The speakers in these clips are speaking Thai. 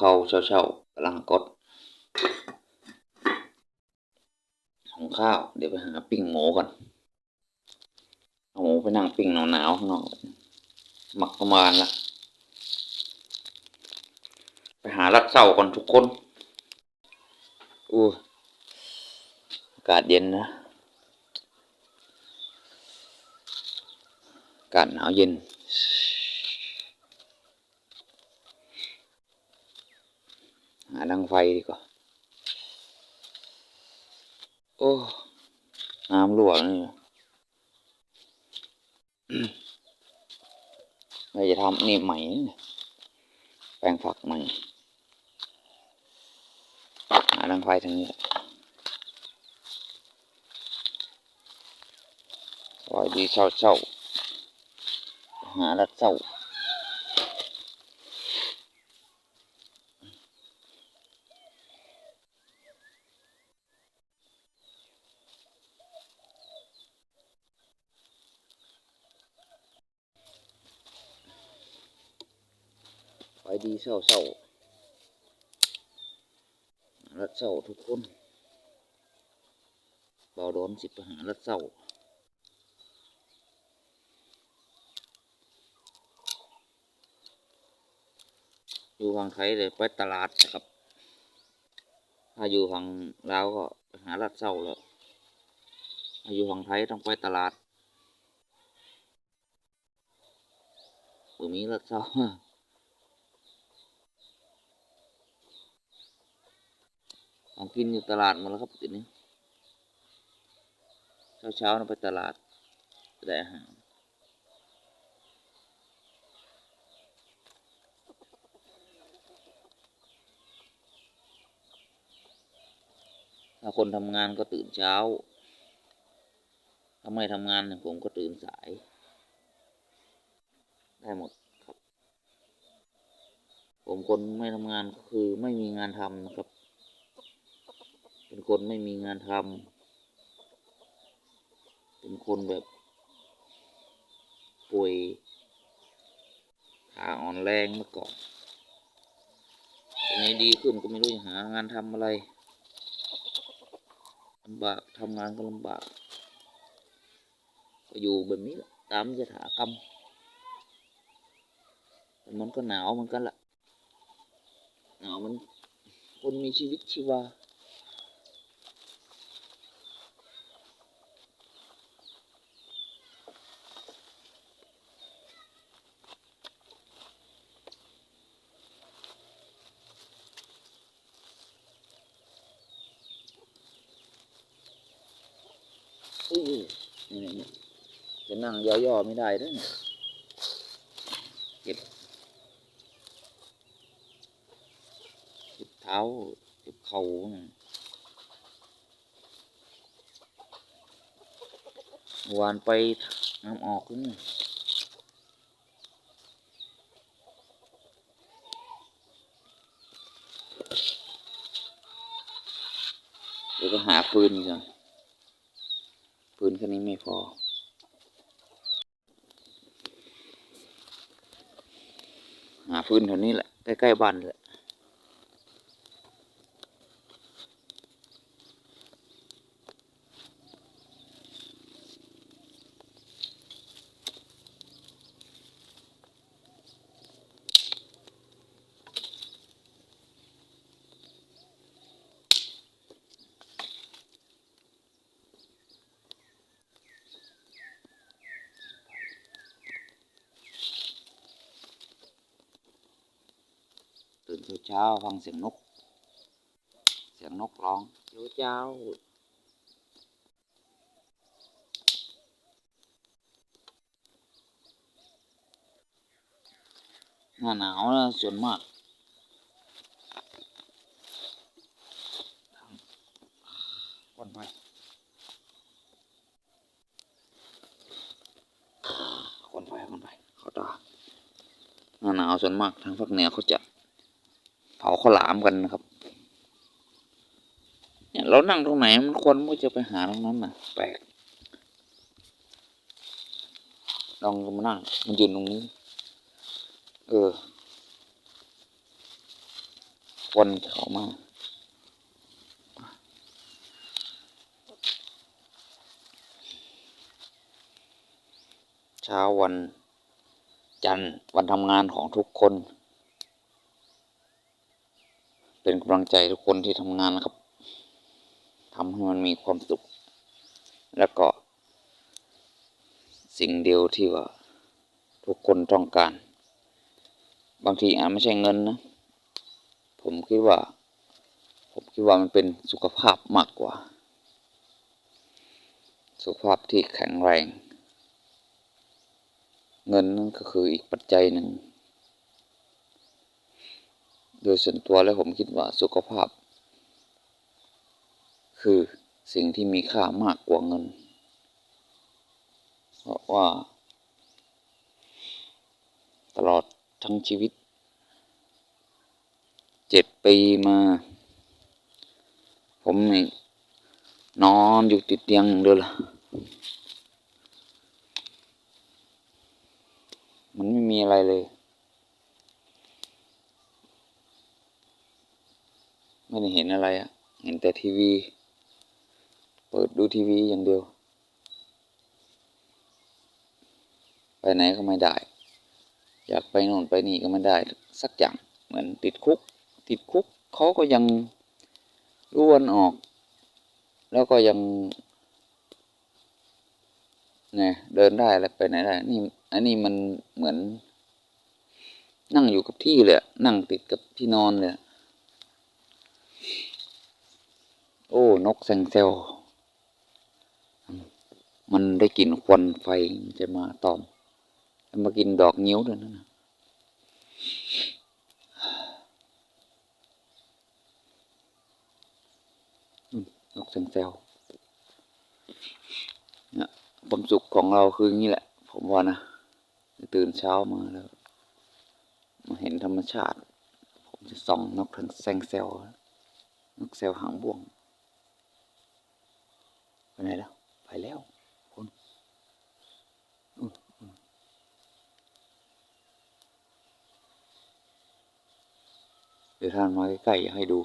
ข้าเช้าๆกำลังกดของข้าว เดี๋ยวไปหาปิ้งหมูก่อน เอาหมูไปนั่งปิ้งหนาวๆข้างนอกหมักประมาณละไปหารัดเสาก่อนทุกคนอู้อากาศเย็นนะอากาศหนาวเย็นาดังไฟดีกว่า โอ้น้ำรั่วนี่เราจะทำนี่ใหม่ แปลงฝักใหม่ หาดังไฟทางนี้ไว้ดีเช่าเช่าๆหาดัดเช่า ศร้าเศร้ารัดเศร้าทุกคนเบาโดนสิไปหารัดเศร้าอยู่ฝั่งไทยเลยไปตลาดนะครับ ถ้าอยู่ฝั่งลาวก็ไปหารัดเศร้าแล้วถ้าอยู่ฝั่งไทยต้องไปตลาดบ่มีรัดเศร้า ของกินอยู่ตลาดหมดแล้วครับทีนี้เช้าเช้านะไปตลาดได้อาหารถ้าคนทำงานก็ตื่นเช้า ถ้าไม่ทำงานเนี่ยผมก็ตื่นสาย ได้หมดครับ ผมคนไม่ทำงานก็คือไม่มีงานทำนะครับ คนไม่มีงานทำเป็นคนแบบ ป่วยขาอ่อนแรงเมื่อก่อนตอนนี้ดีขึ้นก็ไม่รู้จะหางานทำอะไรลำบากทำงานก็ลำบาก ก็อยู่แบบนี้ตามยถากรรมแต่มันก็หนาวเหมือนกันละหนาวมันคนมีชีวิตชีวา นี่นี่จะนั่งย่อๆไม่ได้ด้วยเนี่ยเจ็บเจ็บเท้าเจ็บเข่าเนี่ยวานไปน้ำออกนี่เดี๋ยวก็หาฟืนอีกก่อน ปืนแค่นี้ไม่พอ หาฟืนแถวนี้แหละ ใกล้ๆบ้านเลย ตื่นเช้าๆฟังเสียงนก เสียงนกร้องเจ้าเจ้าหน้าหนาวนะส่วนมากก่อนไปก่อนไปก่อนไปเขาตาหน้าหนาวส่วนมากทางภาคเหนือเขาจะเผาข้าวหลามกันนะครับ เนี่ยเรานั่งตรงไหนมันควรไม่จะไปหาตรงนั้นน่ะ แปลกลองมานั่งมันยืนตรงนี้ เออควันจะเข้ามาเช้าวันจันทร์วันทำงานของทุกคน เป็นกำลังใจทุกคนที่ทำงานนะครับทำให้มันมีความสุข แล้วก็ สิ่งเดียวที่ว่า ทุกคนต้องการ บางทีอาจไม่ใช่เงินนะ ผมคิดว่า ผมคิดว่ามันเป็นสุขภาพมากกว่า สุขภาพที่แข็งแรง เงินนั่นก็คืออีกปัจจัยหนึ่ง โดยส่วนตัวแล้วผมคิดว่าสุขภาพ คือสิ่งที่มีค่ามากกว่าเงิน เพราะว่า ตลอดทั้งชีวิตเจ็ดปีมา ผมนี่นอนอยู่ติดเตียงอย่างเดียวละมันไม่มีอะไรเลย ไม่ได้เห็นอะไรอะเห็นแต่ทีวี เปิดดูทีวีอย่างเดียว ไปไหนก็ไม่ได้ อยากไปโน่นไปนี่ก็ไม่ได้ สักอย่างเหมือนติดคุก ติดคุกเขาก็ยังรู้วนออก แล้วก็ยังไงเดินได้แล้วไปไหนได้ นี่ อันนี้มันเหมือน นั่งอยู่กับที่เลยนั่งติดกับที่นอนเลยอะ โอ้ นกแซงเซล มันได้กลิ่นควันไฟจะมาตอม มากินดอกงิ้วด้วยนะ นกแซงเซลเนี่ยความสุขของเราคืออย่างนี้แหละ ผมว่านะ ตื่นเช้ามาแล้ว มาเห็นธรรมชาติ ผมจะส่องนกแซงเซลนกเซลหางบ่วง ไปไหนแล้วไปแล้วคนเดี๋ยวท่านมาใกล้ๆให้ดู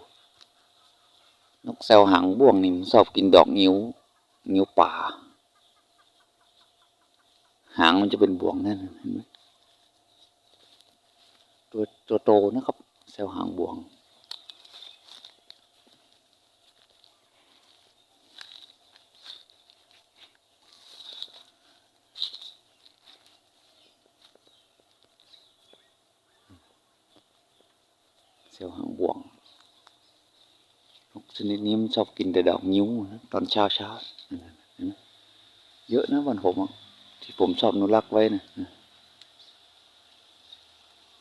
นกแซวหางบ่วงนี่มันชอบกินดอกงิ้วงิ้วป่า หางมันจะเป็นบ่วงนั่นเห็นไหมตัวตัวโตนะครับ แซวหางบ่วง เซลล์หางบ่วง นิดนี้มันชอบกินแต่ดอกนิ้วตอนเช้าเช้าเยอะนะวันผมที่ผมชอบนุรักไว้นะ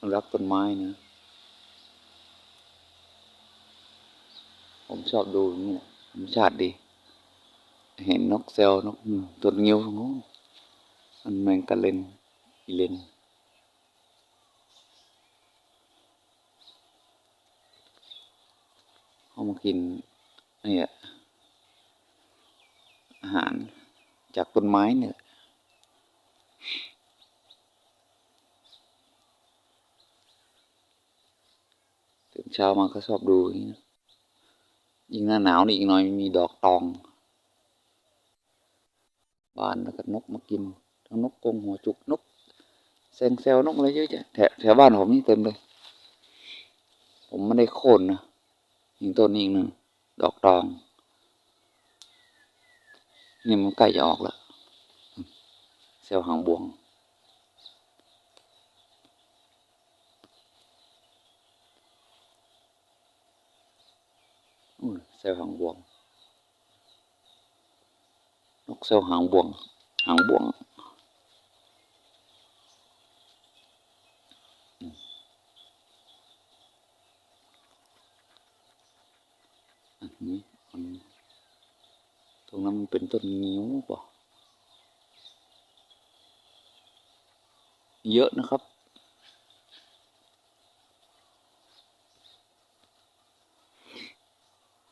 นุรักต้นไม้นะผมชอบดูอย่างนี่แหละธรรมชาติดี เห็นนกเซลนกตัวงิ้วงูมันแมงกะเลนอีเลนเขามากิน เนี่ยอาหารจากต้นไม้เนี่ยตื่นเช้ามาก็ชอบดูอย่างนี้นะยิ่งหน้าหนาวนี่อีกหน่อยมีดอกตอง บานแล้วก็นกมากิน ทั้งนกกรงหัวจุกนกแซงเซลนกอะไรเยอะแยะแถวแถวบ้านผมนี่เต็มเลย ผมไม่ได้โค่นนะยิงต้นนี้อีกหนึ่ง ดอกตอง นี่มันใกล้จะออกแล้ว เซลล์หางบวง เซลล์หางบวง นกเซลล์หางบวง หางบวงอืมอันนี้มันตรงนั้นมันเป็น ต้นงิ้วป่ะเยอะนะครับ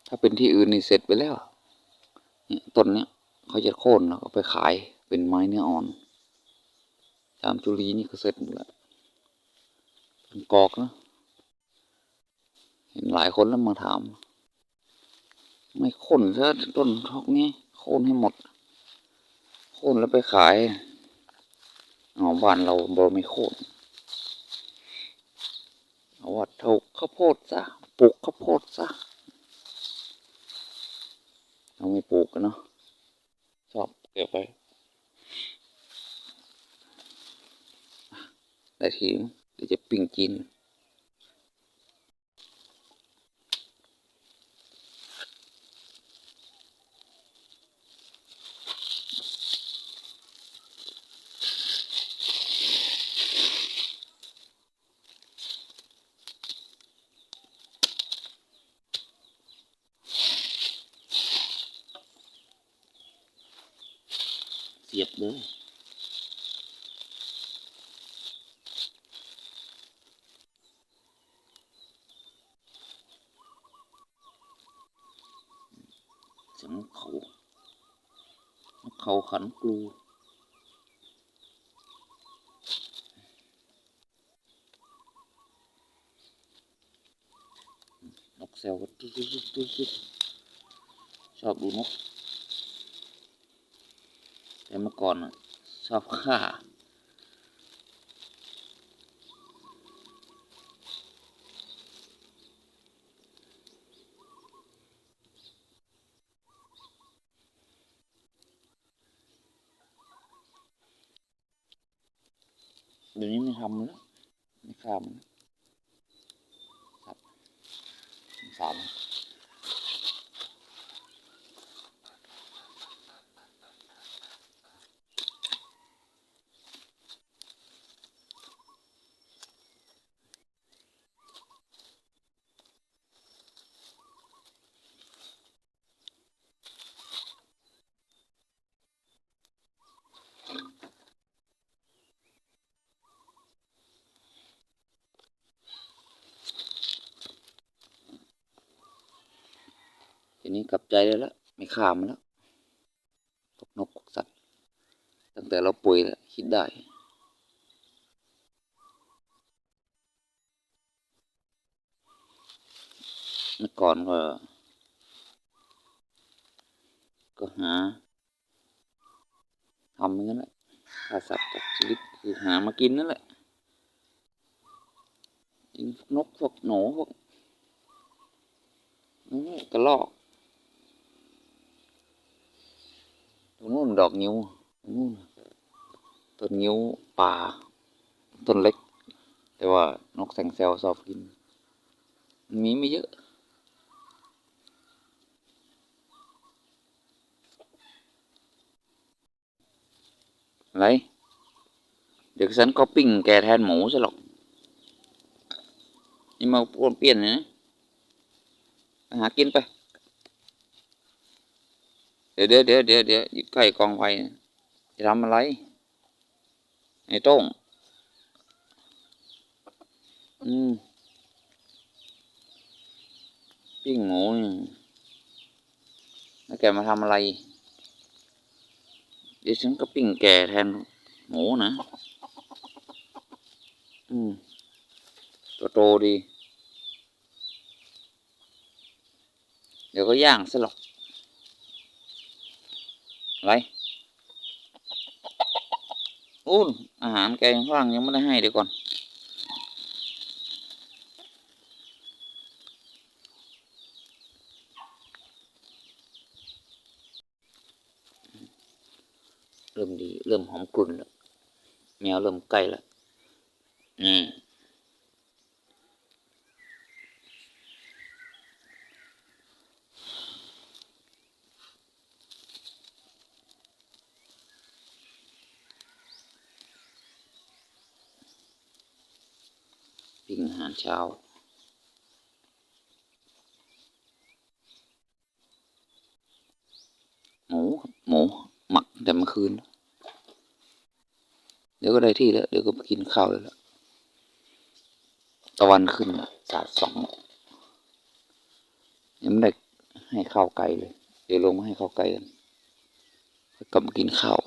ถ้าเป็นที่อื่นนี่เสร็จไปแล้วเนี่ยต้นเนี้ยเขาจะโค่นแล้วก็ไปขายเป็นไม้เนื้ออ่อน จามจุลีนี่ก็เสร็จหมดแล้วเป็นกอกนะ เห็นหลายคนแล้วมาถาม ไม่โค่นซะต้นทอกนี้ โค่นให้หมด โค่นแล้วไปขายเอาบ้านเราบ่ไม่โค่นเอาว่าเท่าข้าวโพดซะปลูกข้าวโพดซะเราไม่ปลูกกันเนาะชอบเก็บไปได้ทีมเดี๋ยวจะปิ้งกิน เสียบเลยเสียงเขาเขาขันกลูนกแซวก็ตุ๊ดตุ๊ดตุ๊ดชอบดูนก แต่เมื่อก่อนชอบฆ่าเดี๋ยวนี้ไม่ทำแล้วไม่ฆ่ามันครับสงสาม ใจได้แล้วไม่ฆ่ามันแล้วพวกนกพวกสัตว์ตั้งแต่เราป่วยแล้วคิดได้เมื่อก่อนก็ ก็หาทำอย่างนั้นแหละฆ่าสัตว์จากชีวิตคือหามากินนั่นแหละยิงนกพวกหนูพวกกระรอก ตรงนู้นดอกนิ้วนู้นต้นนิ้วป่า ต้นเล็ก แต่ว่านกแสงแซวชอบกิน มีไม่เยอะ อะไร เดี๋ยวฉันก็ปิ้งแกแทนหมูซะหรอก นี่มาปวนเปลี่ยนนะ หากินไป ดี๋ยวเดี๋ยวเดี๋ยวเดี๋ยวเดี๋ยวอยู่ใกล้กองไฟจะทำอะไรไอ้โต้งอืมปิ้งหมูนี่แล้วแกมาทำอะไร เดี๋ยวฉันก็ปิ้งแกแทนหมูนะ อืมตัวโตดี เดี๋ยวก็ย่างซะหรอก ไรอู้นอาหารแกยังฝรั่งยังไม่ได้ให้เดี๋ยวก่อน เริ่มดี เริ่มหอมกลุ่นแล้ว แมวเริ่มใกล้แล้วนี่ปิ้งอาหาร เช้า หมูหมูหมักแต่เมื่อคืน เดี๋ยวก็ได้ที่แล้ว เดี๋ยวก็ไปกินข้าวเลยล้วตะวันขึ้นสาดสองยังไม่ได้ให้ข้าวไก่เลย เดี๋ยวลงมาให้ข้าวไก่กันกลับมากินข้าว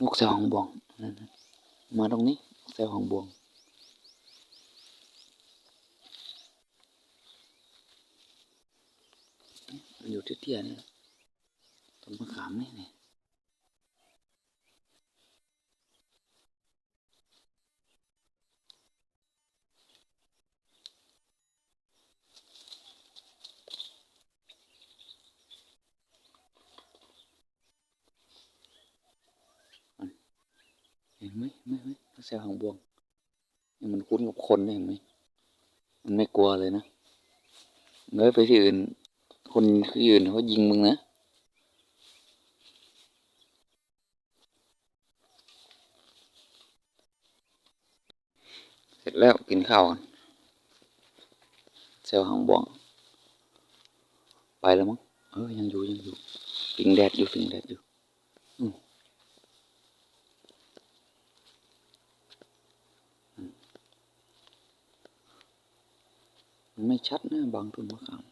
นกสวหองบอง นั่นนะมาตรงนี้เซลล์ของบวง อยู่ที่เตี้ยนี่ต้นมะขามนี่นี่ เห็นไหมเห็นไมเห็นไหมนกแซวหางบวงมันคุ้นกับคนเห็นไหมมันไม่กลัวเลยนะเงยไปที่อื่น คนที่อื่นเขายิงมึงนะเสร็จแล้วกินข้าวกันเซลหางบวงไปแล้วมั้งเออยังอยู่ยังอยู่ปิงแดดอยู่ปิงแดดอยู่อืมอืมมัน ไม่ชัดนะบางต้นมะขาม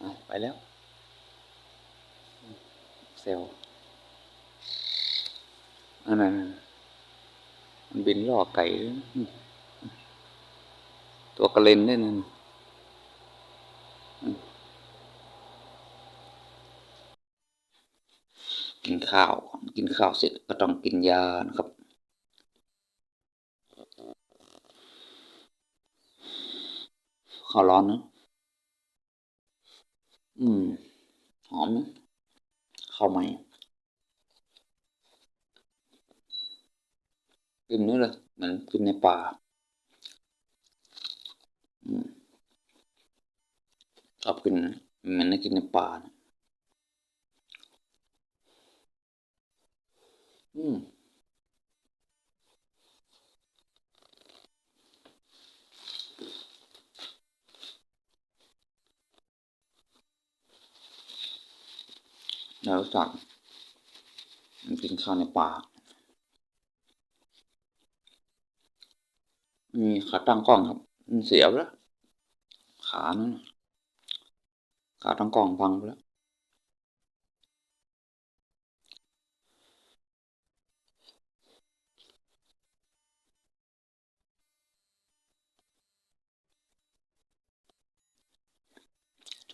อะไปแล้วเซลอันนั้นมันบินล่อไก่ ตัวกระเลนด้นั่นอืมกิน ข้าว กินข้าวเสร็จก็ต้องกินยานะครับ ข้าวร้อนนะ อืม หอมนะข้าวใหม่กินนี่เลยเหมือนกินในป่า อืมชอบกินเหมือนกินในป่านะ อืมแล้วจัดมันกินข้าวในป่ามีขาตั้งกล้องครับ มันเสียไปแล้ว ขานั่นน่ะขาตั้งกล้องพังไปแล้ว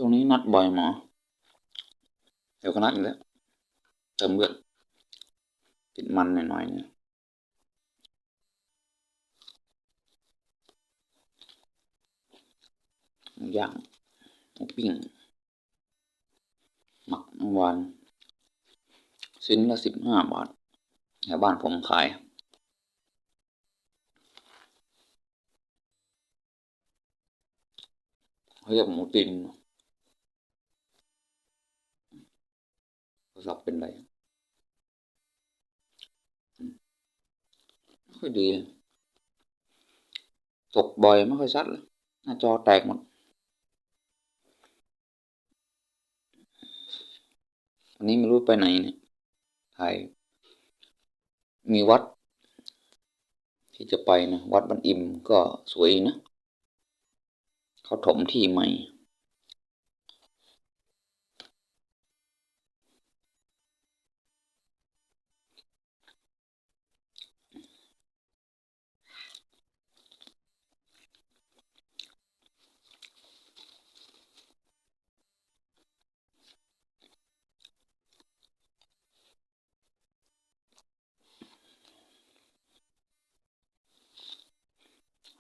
ช่วงนี้นัดบ่อยหมอ เดี๋ยวก็นัดอีกแล้วเติมเลือดติดมันหน่อยๆเนี่ยย่างหมูปิ้งหมักเมื่อวานชิ้นละสิบห้าบาทแถวบ้านผมขายเขาเรียกหมูติน โทรศัพท์เป็นไรไม่ค่อยดี ตกบ่อยไม่ค่อยชัดเลยหน้าจอแตกหมดวันนี้ไม่รู้ไปไหนเนี่ยถ่ายมีวัด ที่จะไปนะ วัดบันอิมก็สวยนะ เขาถมที่ใหม่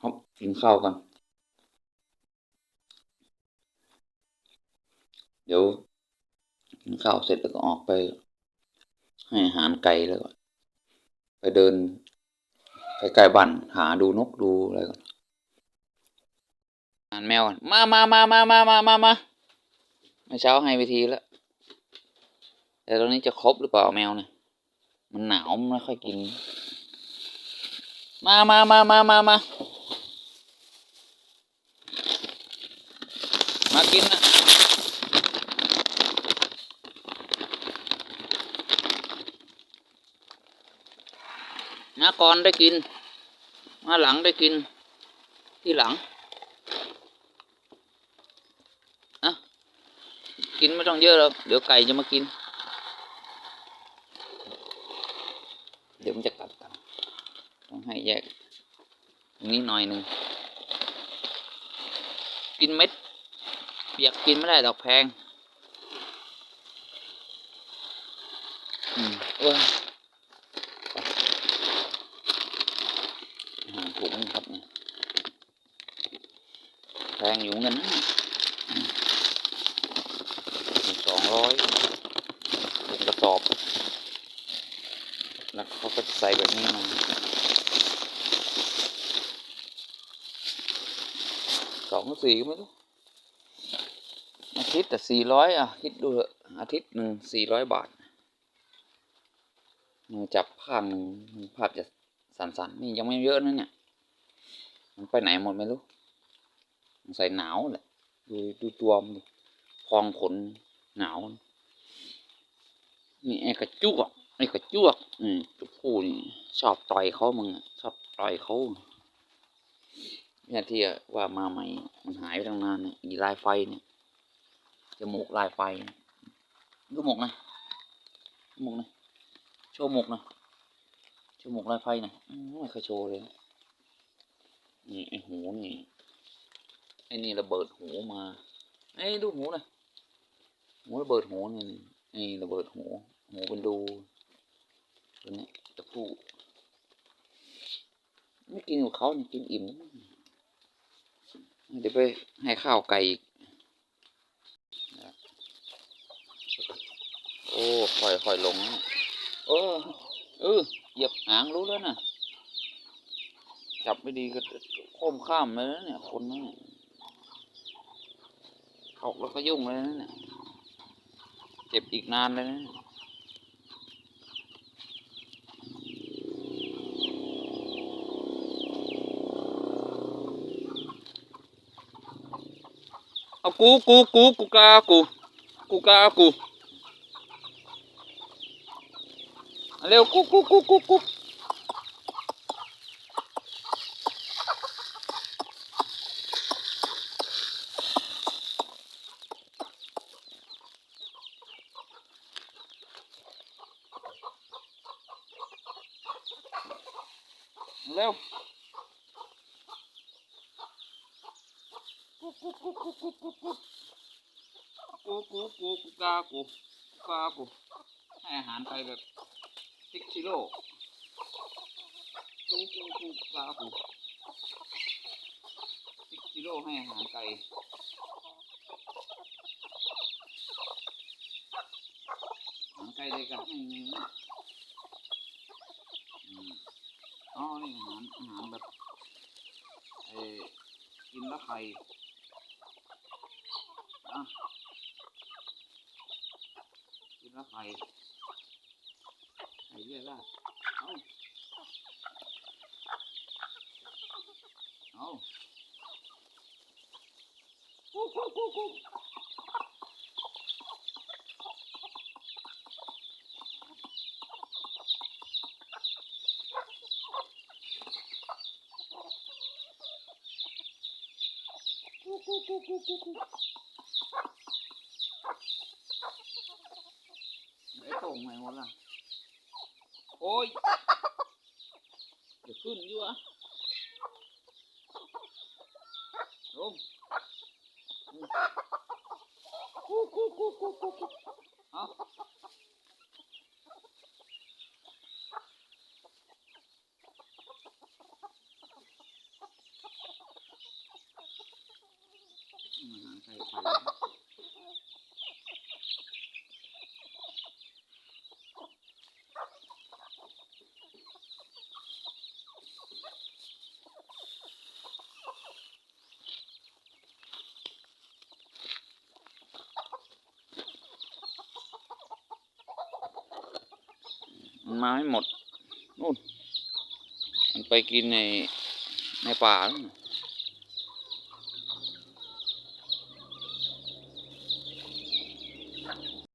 ครับ กินข้าวกัน เดี๋ยวกินข้าวเสร็จแล้วก็ออกไป ให้อาหารไก่แล้วก็ไปเดินใกล้ๆบ้านหาดูนกดูอะไรก่อนอาหารแมวก่อนมามามามามามามามาเมื่อเช้าให้ไปทีแล้ว แต่ตอนนี้จะครบหรือเปล่าแมวเนี่ย มันหนาวมันไม่ค่อยกิน มามามามามามา มากินนะมาก่อนได้กิน มาหลังได้กิน ที่หลังอะกินไม่ต้องเยอะหรอกเดี๋ยวไก่จะมากิน เดี๋ยวมันจะกัดกันต้องให้แยกนี้หน่อยหนึ่งกินเม็ด ปียกกินไม่ได้ดอกแพงอืมเอ้ยอาถุงครับแพงอยู่เงินสองร้อยเป็นกระสอบ แล้วเขาก็จะใส่แบบนี้มาสองสี่ก็ไม่รู้อาทิตย์ แต่สี่ร้อยอะ คิดดูเถอะอาทิตย์หนึ่งสี่ร้อยบาทมือจับภาพหนึ่งภาพจะสั่นๆนี่ยังไม่เยอะนะเนี่ย มันไปไหนหมดไม่รู้ใส่หนาวแหละดูดูตัวมันพองขนหนาว นี่ไอ้กระจุกไอ้กระจวกอืมตัวผู้นี่ชอบต่อยเขามึงชอบต่อยเขาเนี่ยที่ว่ามาใหม่มันหายไปตั้งนานเนี่ยอีลายไฟเนี่ย จมูกลายไฟดูหมกนะหมกนะโชว์หมกนะโชว์หมกลายไฟนะอืมไม่เคยโชว์เลยนี่ไอหูนี่ไอนี่ระเบิดหูมาไอ้ดูหูนะหูระเบิดหูนี่ไอ้ระเบิดหูหูเป็นรูตัวเนี้ยตะพูไม่กินกับเขานี่กินอิ่มเดี๋ยวไปให้ข้าวไก่อีก โอ้ค่อยค่อยลงนะเออเออเหยียบหางรู้แล้วนะจับไม่ดีก็โค้มข้ามเลยนะเนี่ย คนนั้นเขาแล้วก็ยุ่งเลยนะเนี่ยเจ็บอีกนานเลยนะเอากูกูกูกูกากูกูกากู เร็วกุ๊กกุ๊กกุ๊กกุ๊กกุ๊กเร็วกุ๊กกุ๊กกุ๊กกุ๊กกุ๊กกุ๊กกุ๊กกูกูกูกูกากูกูกากูให้อาหารไปแบบซิก ชิโร่กูกูกูปลากูซิกชิโร่ให้อาหารไก่อาหารไก่เลยกับให้เนื้ออืมอ๋อ นี่อาหารอาหารแบบเออกินแล้วไข่อะกินแล้วไข่ 好好好。好。好好好好好好好好好好 Huh? มาไม่หมดนู่นมันไปกินในในป่าแล้ว